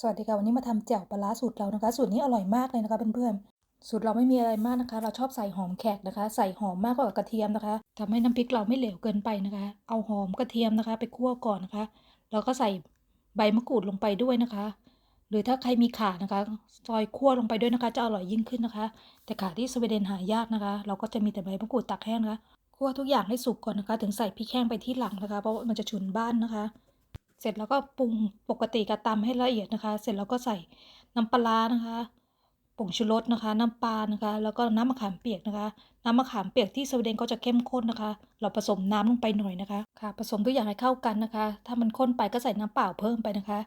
สวัสดีค่ะวันนี้มาทำแจ่วปลาร้าสูตรเรานะคะสูตรนี้อร่อยมากเลยนะคะเพื่อนๆสูตรเราไม่มีอะไรมากนะคะ เราชอบใส่หอมแขกนะคะ ใส่หอมมากกว่ากระเทียมนะคะทำให้น้ำพริกเราไม่เหลวเกินไปนะคะ เอาหอมกระเทียมนะคะ ไปคั่วก่อนนะคะ แล้วก็ใส่ใบมะกรูดลงไปด้วยนะคะ หรือถ้าใครมีข่านะคะซอยคั่วลงไปด้วยนะคะ จะอร่อยยิ่งขึ้นนะคะ แต่ข่าที่สวีเดนหายากนะคะ เราก็จะมีแต่ใบมะกรูดตากแห้งนะคะคั่วทุกอย่างให้สุกก่อนนะคะ ถึงใส่พริกแห้งไปที่หลังนะคะ เพราะมันจะฉุนบ้านนะคะ เสร็จแล้วก็ปรุงปกติกระตำให้ละเอียดนะคะ เสร็จแล้วก็ใส่น้ำปลานะคะผงชูรสนะคะ น้ำปลานะคะ แล้วก็น้ำมะขามเปียกนะคะ น้ำมะขามเปียกที่สวีเดนก็จะเข้มข้นนะคะ เราผสมน้ำลงไปหน่อยนะคะค่ะ ผสมทุกอย่างให้เข้ากันนะคะ ถ้ามันข้นไปก็ใส่น้ำเปล่าเพิ่มไปนะคะ